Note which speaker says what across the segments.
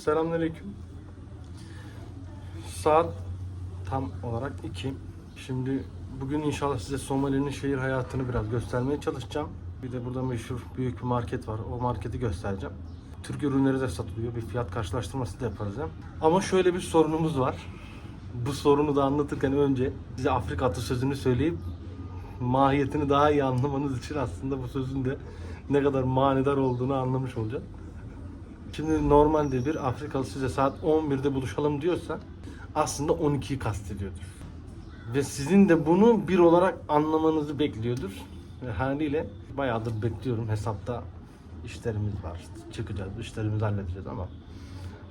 Speaker 1: Selamünaleyküm. Saat tam olarak 2. Şimdi bugün inşallah size Somali'nin şehir hayatını biraz göstermeye çalışacağım. Bir de burada meşhur büyük bir market var. O marketi göstereceğim. Türk ürünleri de satılıyor. Bir fiyat karşılaştırması da yaparız hem. Ama şöyle bir sorunumuz var. Bu sorunu da anlatırken önce size Afrika atasözünü söyleyip mahiyetini daha iyi anlamanız için aslında bu sözün de ne kadar manidar olduğunu anlamış olacağız. Şimdi normalde bir Afrikalı size saat 11'de buluşalım diyorsa aslında 12'yi kastediyordur. Ve sizin de bunu bir olarak anlamanızı bekliyordur. Ve haliyle bayağıdır bekliyorum hesapta işlerimiz var. Çıkacağız, işlerimizi halledeceğiz ama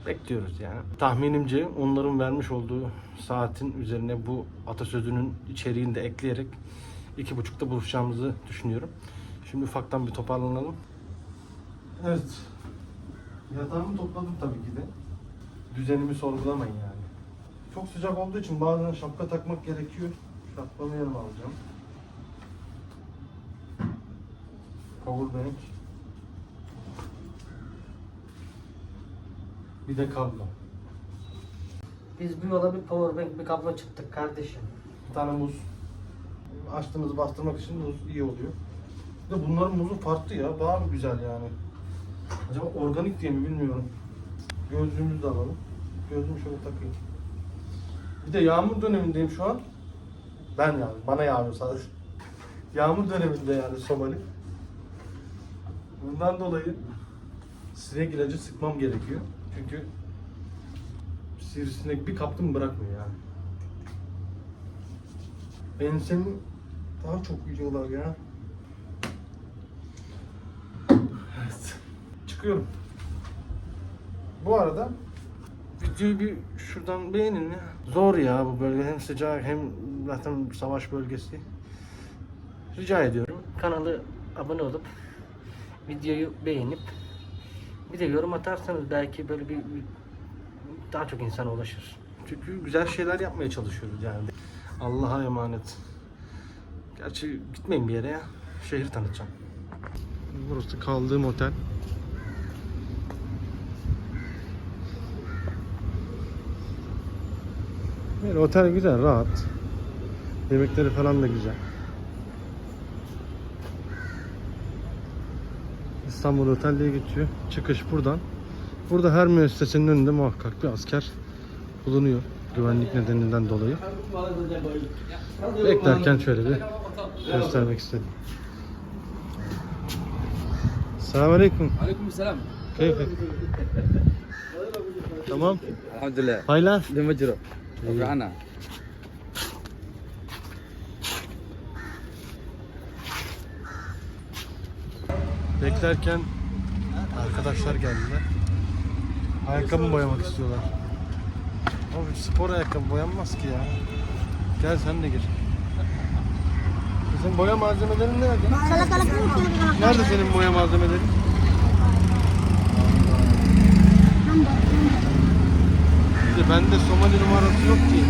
Speaker 1: bekliyoruz yani. Tahminimce onların vermiş olduğu saatin üzerine bu atasözünün içeriğini de ekleyerek iki buçukta buluşacağımızı düşünüyorum. Şimdi ufaktan bir toparlanalım. Evet. Yatağımı topladım tabii ki de. Düzenimi sorgulamayın yani. Çok sıcak olduğu için bazen şapka takmak gerekiyor. Şapkamı yanıma alacağım. Powerbank. Bir de kablo.
Speaker 2: Biz bu yola bir powerbank bir kablo çıktık kardeşim.
Speaker 1: Bir tane muz. Açtığınızı bastırmak için muz iyi oluyor. Bir de bunların muzu farklı ya. Daha güzel yani. Acaba organik diye mi bilmiyorum. Gözlüğümüzü de alalım. Gözlüğümü şöyle takayım. Bir de yağmur dönemindeyim şu an. Ben yani. Bana yağmur sadece. Yağmur döneminde yani Somali. Bundan dolayı sinek ilacı sıkmam gerekiyor. Çünkü sivrisinek bir kaptım bırakmıyor yani. Ensemi daha çok yiyorlar ya. Evet. Çıkıyorum. Bu arada videoyu bir şuradan beğenin ya. Zor ya bu bölge hem sıcak hem zaten savaş bölgesi. Rica ediyorum.
Speaker 2: Kanalı abone olup videoyu beğenip bir de yorum atarsanız belki böyle bir, bir daha çok insana ulaşır.
Speaker 1: Çünkü güzel şeyler yapmaya çalışıyoruz yani. Allah'a emanet. Gerçi gitmeyin bir yere ya. Şehri tanıtacağım. Burası kaldığım otel. Yani otel güzel, rahat. Yemekleri falan da güzel. İstanbul Otel diye geçiyor. Çıkış buradan. Burada her müessesenin önünde muhakkak bir asker bulunuyor. Güvenlik nedeninden dolayı. Beklerken şöyle bir göstermek istedim. Selamun
Speaker 3: Aleyküm. Aleyküm
Speaker 1: selam. Keyifli.
Speaker 3: tamam. Elhamdülillah.
Speaker 1: Hayla. Limaciro.
Speaker 3: Rana.
Speaker 1: Beklerken arkadaşlar geldiler. Ayakkabı boyamak istiyorlar. Abi spor ayakkabı boyanmaz ki ya. Gel sen de gir. Senin boya malzemelerin nerede? Nerede senin boya malzemelerin? Bende Somali numarası yok ki.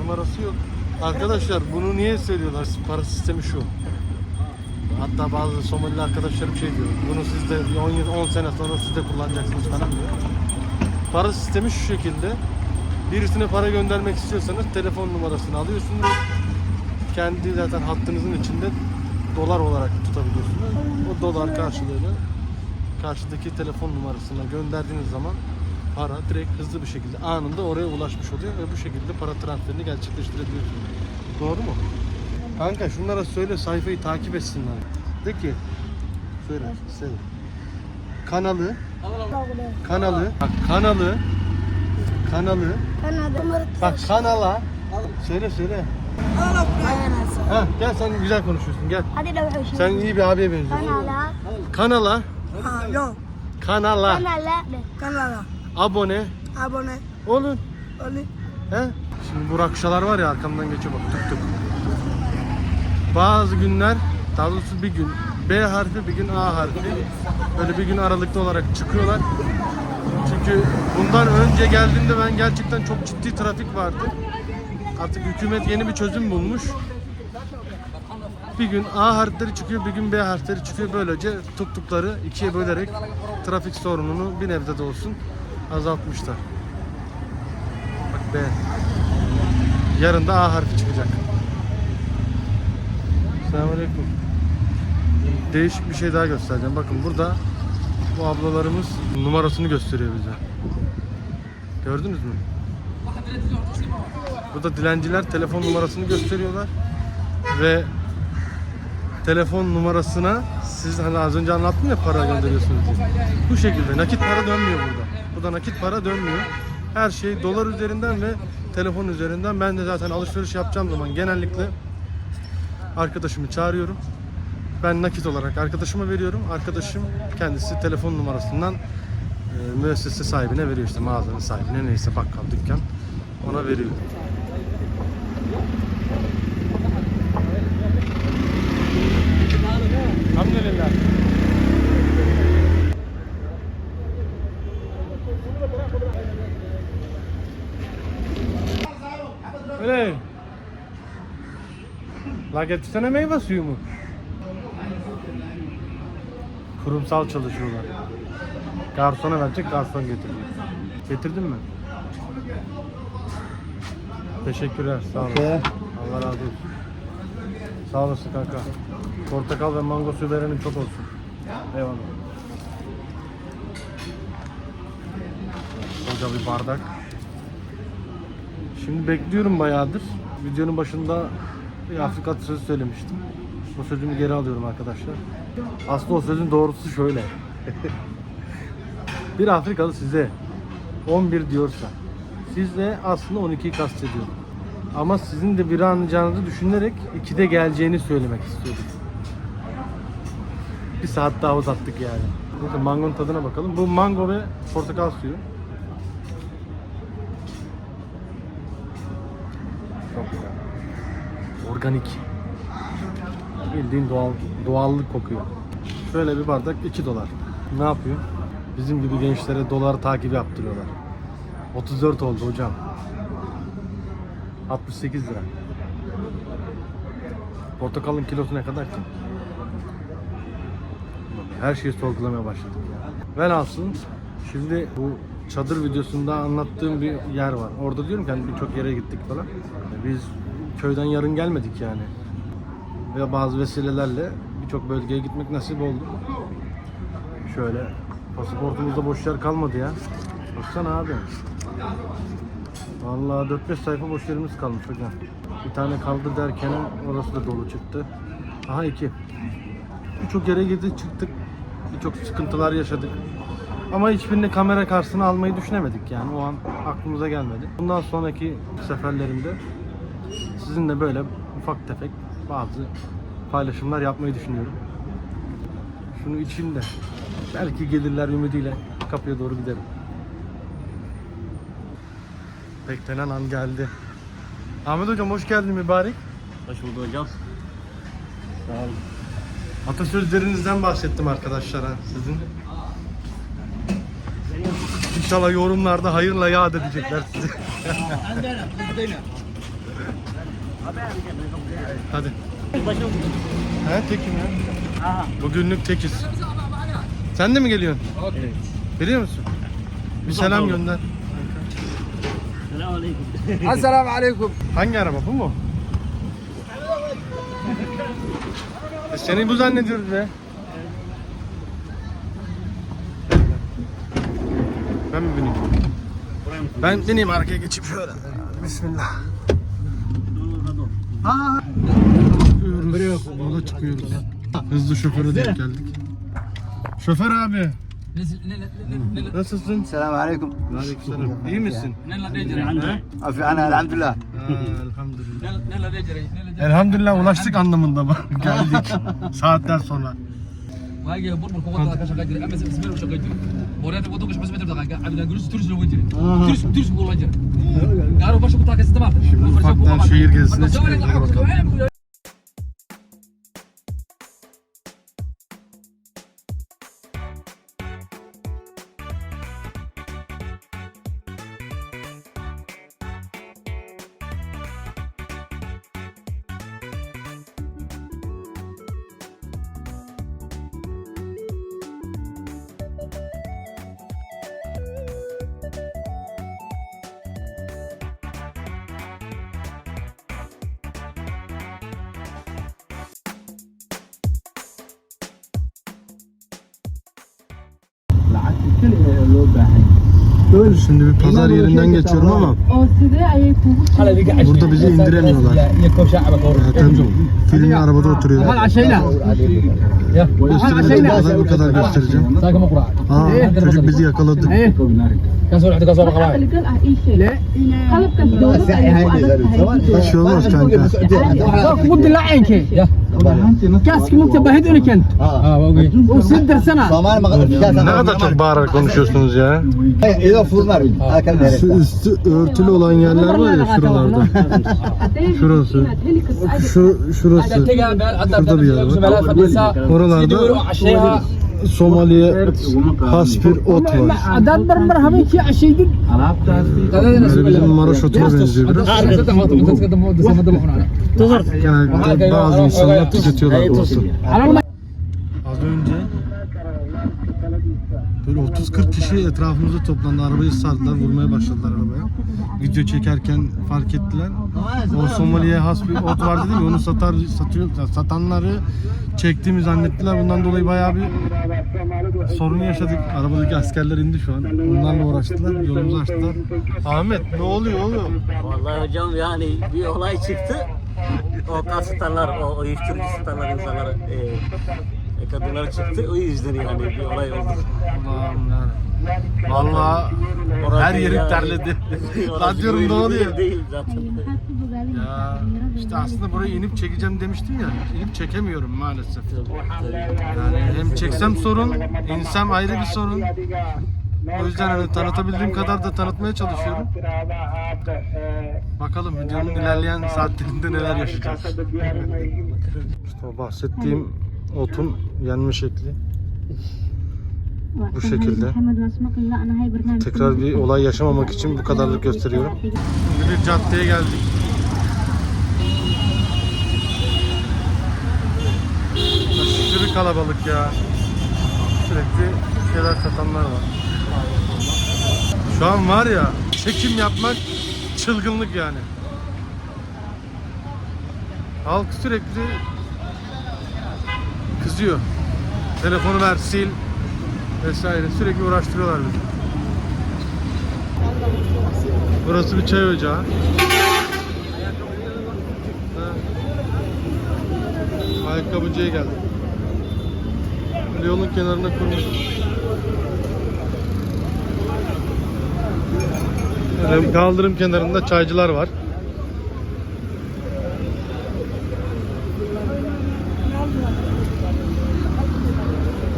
Speaker 1: Numarası yok. Arkadaşlar bunu niye söylüyorlar? Para sistemi şu. Hatta bazı Somalili arkadaşlarım şey diyor. Bunu siz de 10 yıl 10 sene sonra siz de kullanacaksınız falan diyor. Para sistemi şu şekilde. Birisine para göndermek istiyorsanız telefon numarasını alıyorsunuz. Kendi zaten hattınızın içinde dolar olarak tutabiliyorsunuz. O dolar karşılığını karşıdaki telefon numarasına gönderdiğiniz zaman para direkt hızlı bir şekilde anında oraya ulaşmış oluyor ve bu şekilde para transferini gerçekleştirebiliyorsunuz. Doğru mu? Kanka şunlara söyle sayfayı takip etsinler. De ki söyle söyle. Kanalı kanalı bak kanalı kanalı bak kanala söyle söyle. Ha gel sen güzel konuşuyorsun gel.
Speaker 4: Hadi de
Speaker 1: Sen iyi bir abiye benziyorsun.
Speaker 4: Kanala.
Speaker 1: Kanala
Speaker 5: Ha, yok.
Speaker 1: kanala
Speaker 4: Kanala.
Speaker 5: Kanala.
Speaker 1: Abone
Speaker 5: Abone.
Speaker 1: olun.
Speaker 5: Oli.
Speaker 1: He? Şimdi bu rakşalar var ya arkamdan geçiyor bak tık tık. Bazı günler, daha doğrusu bir gün B harfi bir gün A harfi. Böyle bir gün aralıklı olarak çıkıyorlar. Çünkü bundan önce geldiğimde ben gerçekten çok ciddi trafik vardı. Artık hükümet yeni bir çözüm bulmuş. Bir gün A harfleri çıkıyor, bir gün B harfleri çıkıyor. Böylece tuk-tukları ikiye bölerek trafik sorununu bir nebze de olsun azaltmışlar. Bak B. Yarın da A harfi çıkacak. Selamünaleyküm. Değişik bir şey daha göstereceğim. Bakın burada bu ablalarımız numarasını gösteriyor bize. Gördünüz mü? Burada dilenciler telefon numarasını gösteriyorlar ve telefon numarasına siz hani az önce anlattım ya para gönderiyorsunuz diye. Bu şekilde nakit para dönmüyor burada. Burada nakit para dönmüyor. Her şey dolar üzerinden ve telefon üzerinden. Ben de zaten alışveriş yapacağım zaman genellikle arkadaşımı çağırıyorum. Ben nakit olarak arkadaşıma veriyorum. Arkadaşım kendisi telefon numarasından e, müessese sahibine veriyor işte mağazanın sahibine neyse bakkal dükkan ona veriyor. Alhamdulillah. Öyle. La getirsene meyve suyu mu? Kurumsal çalışıyorlar. Garsona verecek, garson getiriyor. Getirdin mi? Teşekkürler, sağ olun. Allah razı olsun. Sağ olasın kanka. Portakal ve mango suyu verenin çok olsun. Eyvallah. Koca bir bardak. Şimdi bekliyorum bayağıdır. Videonun başında bir Afrika sözü söylemiştim. O sözümü geri alıyorum arkadaşlar. Aslında o sözün doğrusu şöyle. bir Afrikalı size 11 diyorsa siz de aslında 12'yi kastediyor. Ama sizin de biri anlayacağınızı düşünerek 2'de geleceğini söylemek istiyordum. Bir saat daha uzattık yani. Bakın mangonun tadına bakalım. Bu mango ve portakal suyu. Çok güzel. Organik. Bildiğin doğal, doğallık kokuyor. Şöyle bir bardak 2 dolar. Ne yapıyor? Bizim gibi gençlere dolar takibi yaptırıyorlar. 34 oldu hocam. 68 lira. Portakalın kilosu ne kadar ki? Her şeyi sorgulamaya başladık ya. Velhasıl şimdi bu çadır videosunda anlattığım bir yer var. Orada diyorum ki hani birçok yere gittik falan. Biz köyden yarın gelmedik yani. Ve bazı vesilelerle birçok bölgeye gitmek nasip oldu. Şöyle pasaportumuzda boş yer kalmadı ya. Baksana abi. Vallahi 4-5 sayfa boş yerimiz kalmış hocam. Bir tane kaldı derken orası da dolu çıktı. Aha iki. Birçok yere girdik çıktık. Birçok sıkıntılar yaşadık. Ama hiçbirini kamera karşısına almayı düşünemedik yani o an aklımıza gelmedi. Bundan sonraki seferlerimde sizinle böyle ufak tefek bazı paylaşımlar yapmayı düşünüyorum. Şunu içeyim de belki gelirler ümidiyle kapıya doğru giderim. Beklenen an geldi. Ahmet hocam hoş geldin mübarek.
Speaker 3: Hoş bulduk hocam.
Speaker 1: Sağ olun. Atasözlerinizden bahsettim arkadaşlara sizin. İnşallah yorumlarda hayırla yad edecekler sizi. Hadi. He tekim ya. Bugünlük tekiz. Sen de mi geliyorsun?
Speaker 3: Evet.
Speaker 1: Biliyor musun? Bir selam gönder.
Speaker 3: Selamünaleyküm.
Speaker 4: Esselamu Aleyküm.
Speaker 1: Hangi araba bu mu? E seni bu zannediyoruz be. Ben mi bineyim? Ben bineyim arkaya geçip şöyle. Bismillah. Çıkıyoruz. Yola çıkıyoruz. Hızlı şoföre denk geldik. Şoför abi. Nasılsın?
Speaker 4: Esselamu Aleyküm.
Speaker 1: Aleykümselam. İyi misin?
Speaker 4: Afi ana elhamdülillah.
Speaker 1: Ha, elhamdülillah. Elhamdülillah ulaştık anlamında mı? Geldik. Saatler sonra.
Speaker 5: واجي بربر كوكو تاع كاش غادي اما زمير واش غادي موريت بودو كاش بس متر دقيقه عبد الجلوس ترس لو وجري ترس ترس بقول وجري قالوا باش كنت كاستمر
Speaker 1: Şimdi ufaktan Şimdi bir pazar yerinden geçiyorum ama burada bizi indiremiyorlar. Zaten filmin arabada oturuyor. Gösteremedim pazar bu kadar göstereceğim. Aa çocuk bizi yakaladı. Bir şey olmaz kanka.
Speaker 6: Kask
Speaker 5: muktebahit ölüken.
Speaker 6: O siddir
Speaker 4: sana.
Speaker 1: Ne kadar çok bağırarak konuşuyorsunuz ya. Üstü, üstü örtülü olan yerler var ya şuralarda. Şurası. Şu, şurası. Şurada bir yer var. Oralarda Somali'ye has bir ot var.
Speaker 6: Adan bir merhamet ki aşeydin.
Speaker 1: Böyle bizim Maraş otuna benziyor biraz. Bazı insanlar tüketiyorlar bu otu. Böyle 30-40 kişi etrafımıza toplandı. Arabayı sardılar, vurmaya başladılar arabaya. Video çekerken fark ettiler. O Somali'ye has bir ot var dedim ya onu satar, satıyor, satanları çektiğimi zannettiler. Bundan dolayı bayağı bir sorun yaşadık. Arabadaki askerler indi şu an. Onlarla uğraştılar, yolumuzu açtılar. Ahmet ne oluyor oğlum?
Speaker 7: Vallahi hocam yani bir olay çıktı. O kasıtalar, o uyuşturucu satalar insanlar, e, e, kadınlar çıktı. O yüzden yani bir olay oldu.
Speaker 1: Allah'ım. Vallahi her yerim terledi. Lan diyorum ne oluyor?
Speaker 7: Değil zaten.
Speaker 1: Ya işte aslında buraya inip çekeceğim demiştim ya. İnip çekemiyorum maalesef. Yani hem çeksem sorun, insem ayrı bir sorun. O yüzden hani tanıtabildiğim kadar da tanıtmaya çalışıyorum. Bakalım videonun ilerleyen saatlerinde neler yaşayacağız. İşte bahsettiğim otun yenme şekli. Bu şekilde. Tekrar bir olay yaşamamak için bu kadarlık gösteriyorum. Şimdi bir caddeye geldik. Aşırı kalabalık ya. Sürekli şeyler satanlar var. Şu an var ya çekim yapmak çılgınlık yani. Halk sürekli kızıyor. Telefonu ver sil vesaire sürekli uğraştırıyorlar bizi. Burası bir çay ocağı. Ayakkabıcıya geldik. Böyle yolun kenarına kurmuş. Kaldırım kenarında çaycılar var.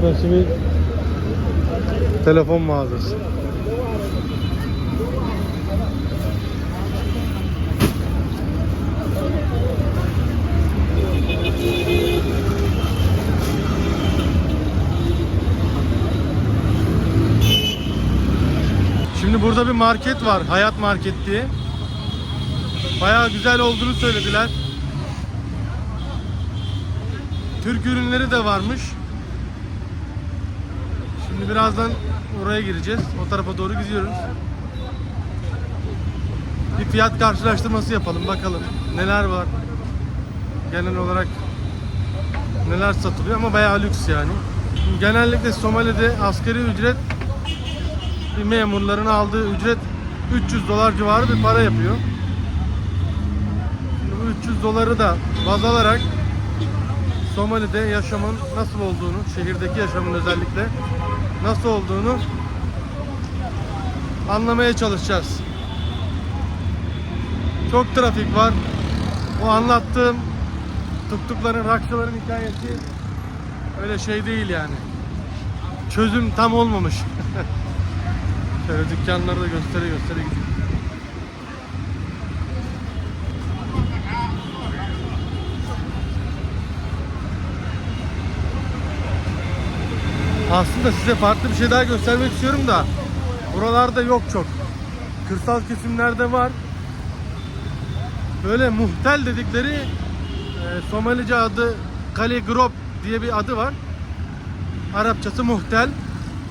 Speaker 1: Burası telefon mağazası. Şimdi burada bir market var. Hayat Market diye. Bayağı güzel olduğunu söylediler. Türk ürünleri de varmış. Birazdan oraya gireceğiz. O tarafa doğru gidiyoruz. Bir fiyat karşılaştırması yapalım bakalım neler var. Genel olarak neler satılıyor ama bayağı lüks yani. Genellikle Somali'de asgari ücret bir memurların aldığı ücret 300 dolar civarı bir para yapıyor. Bu 300 doları da baz alarak Somali'de yaşamın nasıl olduğunu, şehirdeki yaşamın özellikle nasıl olduğunu anlamaya çalışacağız. Çok trafik var. O anlattığım tuktukların, rakçıların hikayesi öyle şey değil yani. Çözüm tam olmamış. Şöyle dükkanları da göstere göstere gidiyor. Aslında size farklı bir şey daha göstermek istiyorum da buralarda yok çok. Kırsal kesimlerde var. Böyle muhtel dedikleri e, Somalice adı Kali Grop diye bir adı var. Arapçası muhtel.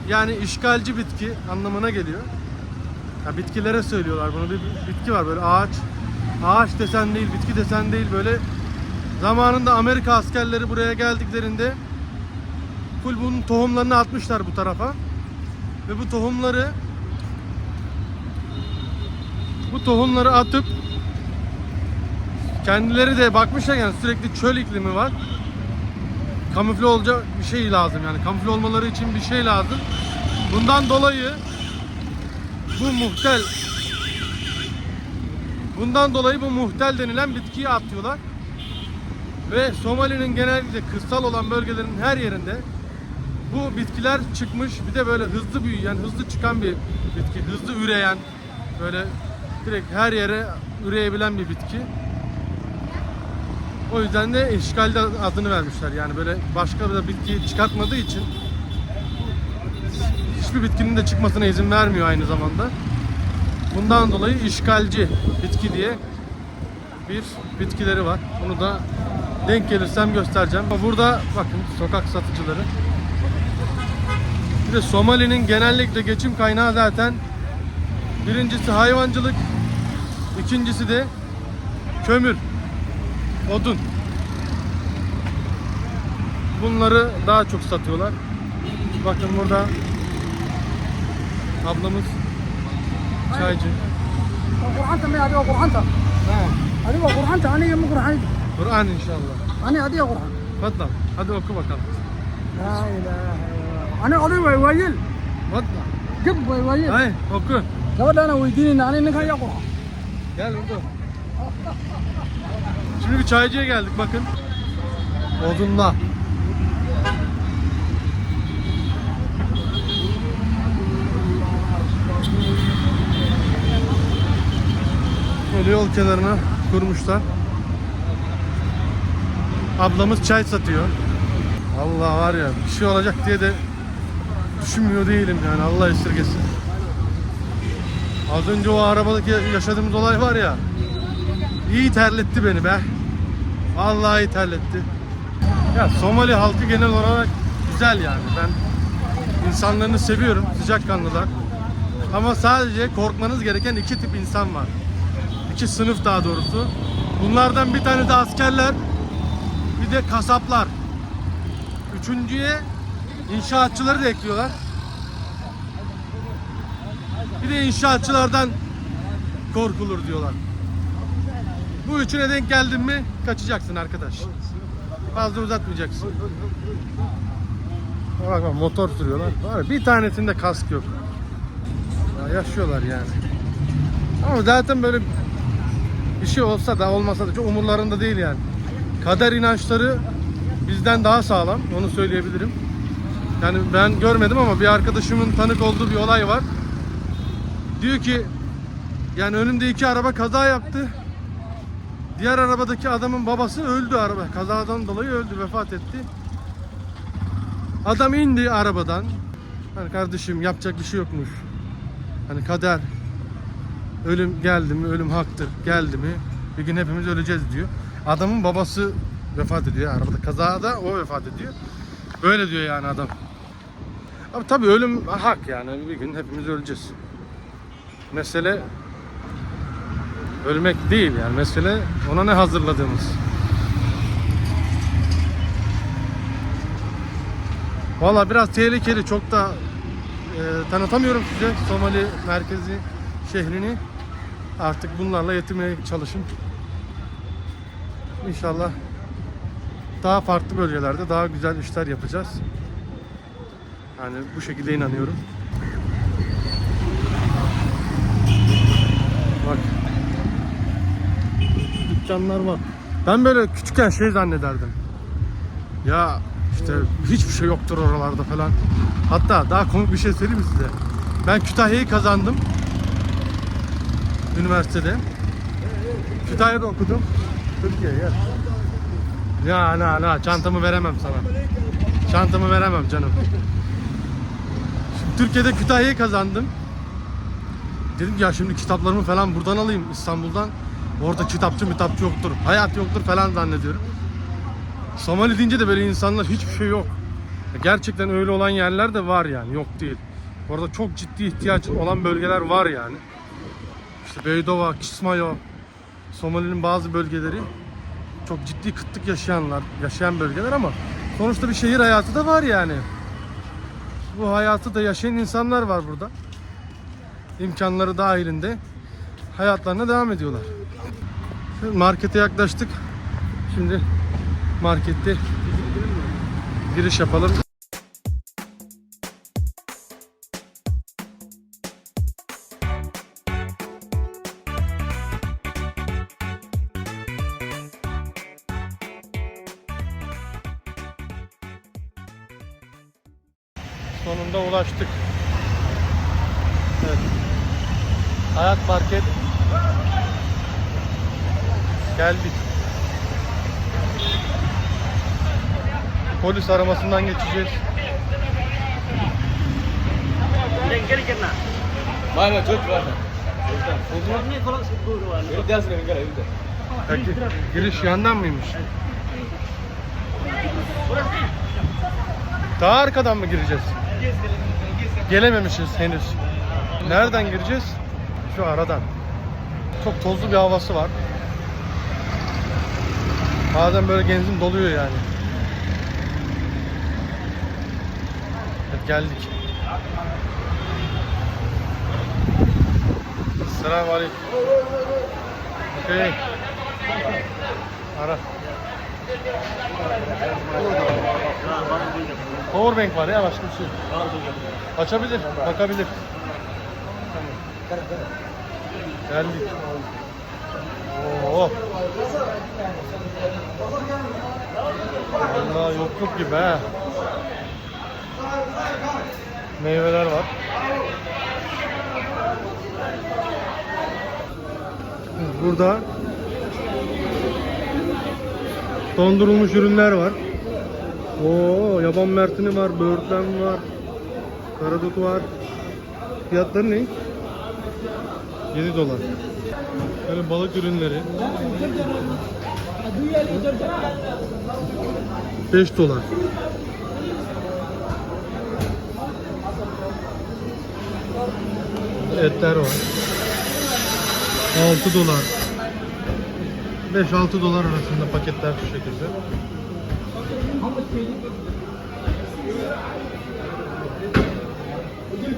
Speaker 1: Yani işgalci bitki anlamına geliyor. Ya bitkilere söylüyorlar bunu. Bir bitki var böyle ağaç. Ağaç desen değil, bitki desen değil böyle. Zamanında Amerika askerleri buraya geldiklerinde full bunun tohumlarını atmışlar bu tarafa. ve bu tohumları bu tohumları atıp kendileri de bakmışlar yani sürekli çöl iklimi var. Kamufle olacak bir şey lazım yani kamufle olmaları için bir şey lazım. Bundan dolayı bu muhtel bundan dolayı bu muhtel denilen bitkiyi atıyorlar. Ve Somali'nin genellikle kırsal olan bölgelerin her yerinde bu bitkiler çıkmış. Bir de böyle hızlı büyüyen, hızlı çıkan bir bitki, hızlı üreyen, böyle direkt her yere üreyebilen bir bitki. O yüzden de işgalde adını vermişler. Yani böyle başka bir bitki çıkartmadığı için hiçbir bitkinin de çıkmasına izin vermiyor aynı zamanda. Bundan dolayı işgalci bitki diye bir bitkileri var. Bunu da denk gelirsem göstereceğim. Burada bakın sokak satıcıları. Bir Somali'nin genellikle geçim kaynağı zaten birincisi hayvancılık, ikincisi de kömür, odun. Bunları daha çok satıyorlar. Bakın burada ablamız çaycı. Kur'an inşallah.
Speaker 6: Hani hadi ya
Speaker 1: Kur'an. Hadi oku bakalım.
Speaker 6: La ilahe Ani oday way waayeel. Wad.
Speaker 1: Gab
Speaker 6: way waayeel.
Speaker 1: Ay, oku.
Speaker 6: Gabadhana weydiinayna ani ninkan yaa qora.
Speaker 1: Gel burada. Şimdi bir çaycıya geldik bakın. Odunla. Böyle yol kenarına kurmuşlar. Ablamız çay satıyor. Allah var ya bir şey olacak diye de düşünmüyor değilim yani Allah esirgesin. Az önce o arabadaki yaşadığımız olay var ya. iyi terletti beni be. Vallahi terletti. Ya Somali halkı genel olarak güzel yani. Ben insanlarını seviyorum. Sıcakkanlılar. Ama sadece korkmanız gereken iki tip insan var. İki sınıf daha doğrusu. Bunlardan bir tanesi askerler. Bir de kasaplar. Üçüncüye inşaatçıları da ekliyorlar. Bir de inşaatçılardan korkulur diyorlar. Bu üçüne denk geldin mi kaçacaksın arkadaş. Fazla uzatmayacaksın. Bak bak motor sürüyorlar. Var bir tanesinde kask yok. Ya yaşıyorlar yani. Ama zaten böyle bir şey olsa da olmasa da çok umurlarında değil yani. Kader inançları bizden daha sağlam. Onu söyleyebilirim. Yani ben görmedim ama bir arkadaşımın tanık olduğu bir olay var. Diyor ki yani önümde iki araba kaza yaptı. Diğer arabadaki adamın babası öldü araba. Kazadan dolayı öldü, vefat etti. Adam indi arabadan. Hani kardeşim yapacak bir şey yokmuş. Hani kader. Ölüm geldi mi, ölüm haktır. Geldi mi bir gün hepimiz öleceğiz diyor. Adamın babası vefat ediyor arabada. Kazada o vefat ediyor. Böyle diyor yani adam. Ama tabii ölüm hak yani. Bir gün hepimiz öleceğiz. Mesele ölmek değil yani mesele ona ne hazırladığımız. Valla biraz tehlikeli çok da e, tanıtamıyorum size Somali merkezi şehrini. Artık bunlarla yetinmeye çalışın. İnşallah daha farklı bölgelerde daha güzel işler yapacağız. Yani bu şekilde inanıyorum. Bak. Dükkanlar var. Ben böyle küçükken şey zannederdim. Ya işte hiçbir şey yoktur oralarda falan. Hatta daha komik bir şey söyleyeyim size? Ben Kütahya'yı kazandım. Üniversitede. Kütahya'da okudum. Türkiye gel. Ya na na çantamı veremem sana. Çantamı veremem canım. Türkiye'de Kütahya'yı kazandım. Dedim ki ya şimdi kitaplarımı falan buradan alayım İstanbul'dan. Orada kitapçı mitapçı yoktur. Hayat yoktur falan zannediyorum. Somali deyince de böyle insanlar hiçbir şey yok. Gerçekten öyle olan yerler de var yani yok değil. Orada çok ciddi ihtiyaç olan bölgeler var yani. İşte Beydova, Kismayo, Somali'nin bazı bölgeleri çok ciddi kıtlık yaşayanlar, yaşayan bölgeler ama sonuçta bir şehir hayatı da var yani. Bu hayatı da yaşayan insanlar var burada. İmkanları dahilinde hayatlarına devam ediyorlar. Şimdi markete yaklaştık. Şimdi markette giriş yapalım. Polis aramasından geçeceğiz. Peki, giriş yandan mıymış? Daha arkadan mı gireceğiz? Gelememişiz henüz. Nereden gireceğiz? Şu aradan. Çok tozlu bir havası var. Bazen böyle genzim doluyor yani. Geldik. Selamun Aleyküm. Okey. Ara. Powerbank var ya başka bir şey. Açabilir, bakabilir. Geldik. Oo. Vallahi yokluk gibi ha. Meyveler var. Burada dondurulmuş ürünler var. Oo, yaban mertini var, böğürtlen var, karadut var. Fiyatları ne? 7 dolar. Böyle balık ürünleri. 5 dolar. Etler var. 6 dolar. 5-6 dolar arasında paketler şu şekilde.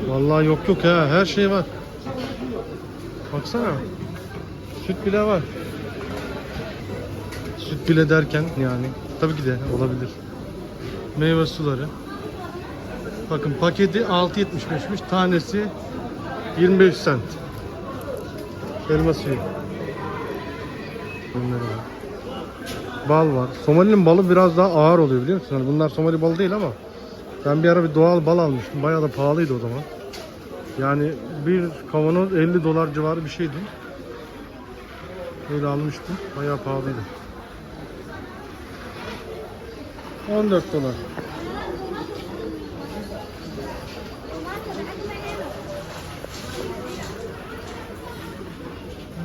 Speaker 1: Vallahi yok yok ha her şey var. Baksana. Süt bile var. Süt bile derken yani tabii ki de olabilir. Meyve suları. Bakın paketi 6.75'miş. Tanesi 25 cent. Elma suyu. Bunları var. Bal var. Somali'nin balı biraz daha ağır oluyor biliyor musun? Hani bunlar Somali balı değil ama ben bir ara bir doğal bal almıştım. Bayağı da pahalıydı o zaman. Yani bir kavanoz 50 dolar civarı bir şeydi. Öyle almıştım. Bayağı pahalıydı. 14 dolar.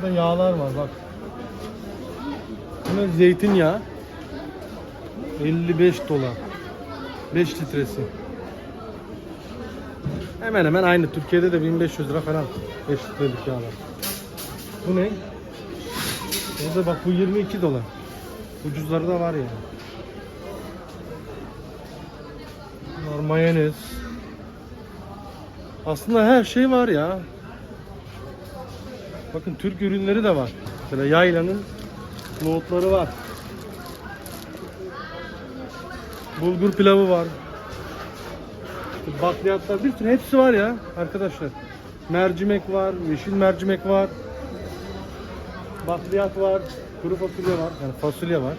Speaker 1: Burada yağlar var bak. Bunlar zeytinyağı. 55 dolar. 5 litresi. Hemen hemen aynı. Türkiye'de de 1500 lira falan. 5 litrelik yağlar. Bu ne? Burada bak bu 22 dolar. Ucuzları da var yani. Bunlar mayonez. Aslında her şey var ya. Bakın Türk ürünleri de var. Mesela yaylanın nohutları var. Bulgur pilavı var. Bakliyatlar bir sürü hepsi var ya arkadaşlar. Mercimek var, yeşil mercimek var. Bakliyat var, kuru fasulye var. Yani fasulye var.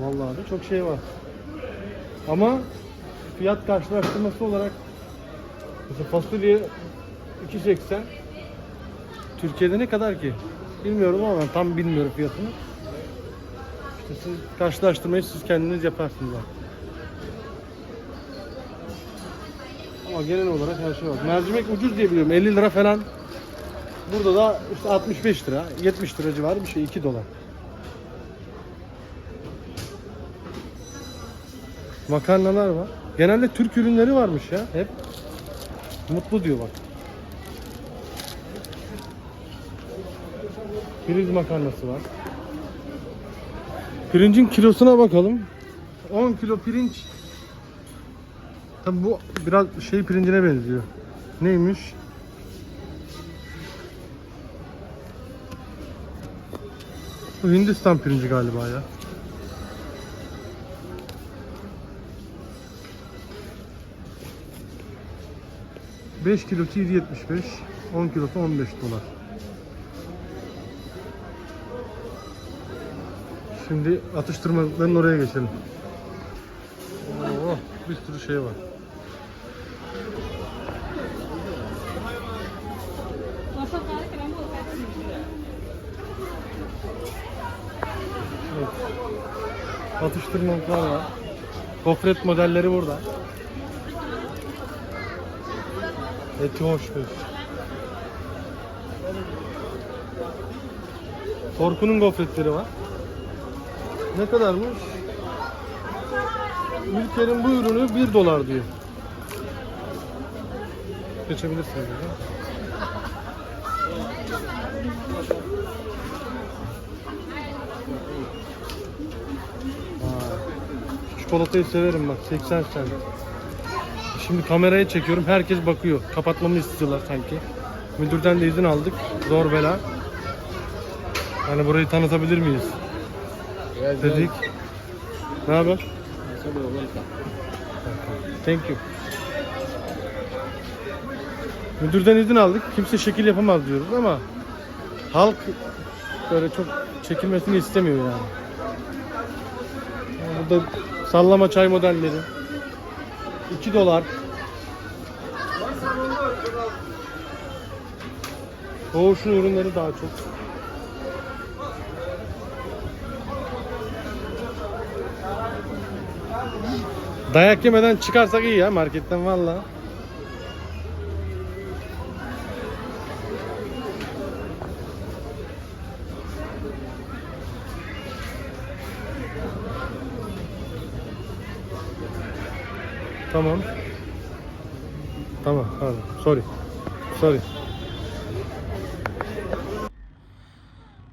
Speaker 1: Vallahi de çok şey var. Ama fiyat karşılaştırması olarak mesela fasulye 2.80 Türkiye'de ne kadar ki? Bilmiyorum ama tam bilmiyorum fiyatını. İşte siz karşılaştırmayı siz kendiniz yaparsınız. Abi. Ama genel olarak her şey var. Mercimek ucuz diye biliyorum. 50 lira falan. Burada da işte 65 lira, 70 lira civarı bir şey. 2 dolar. Makarnalar var. Genelde Türk ürünleri varmış ya. Hep. Mutlu diyor bak. Priz makarnası var. Pirincin kilosuna bakalım. 10 kilo pirinç Tabi bu biraz şey pirincine benziyor. Neymiş? Bu Hindistan pirinci galiba ya. Beş kilosu 7.75, 10 kilosu 15 dolar. Şimdi atıştırmalıkların oraya geçelim. Oo, bir sürü şey var. Atıştırmalıklar var. Gofret modelleri burada. Eti hoş göz. Korkunun gofretleri var. Ne kadarmış? Ülkenin bu ürünü 1 dolar diyor. Geçebilirsiniz. burada. Çikolatayı severim bak 80 cent. Şimdi kameraya çekiyorum herkes bakıyor. Kapatmamı istiyorlar sanki. Müdürden de izin aldık. Zor bela. Hani burayı tanıtabilir miyiz? Dedik. Ne haber? Thank you. Müdürden izin aldık. Kimse şekil yapamaz diyoruz ama halk böyle çok çekilmesini istemiyor yani. Yani Burada sallama çay modelleri. 2 dolar. Doğuşun ürünleri daha çok. Dayak yemeden çıkarsak iyi ya marketten valla. Tamam. Tamam, pardon. Sorry. Sorry.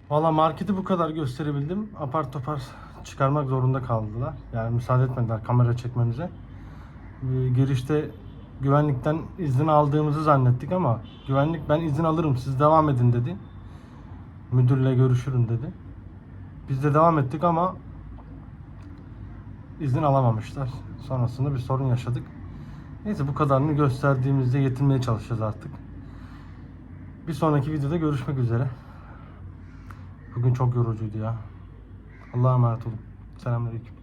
Speaker 1: Valla marketi bu kadar gösterebildim. Apar topar çıkarmak zorunda kaldılar. Yani müsaade etmediler kamera çekmemize. Ee, girişte güvenlikten izin aldığımızı zannettik ama güvenlik ben izin alırım siz devam edin dedi. Müdürle görüşürüm dedi. Biz de devam ettik ama izin alamamışlar. Sonrasında bir sorun yaşadık. Neyse bu kadarını gösterdiğimizde yetinmeye çalışacağız artık. Bir sonraki videoda görüşmek üzere. Bugün çok yorucuydu ya. Allah'a emanet olun. Selamünaleyküm.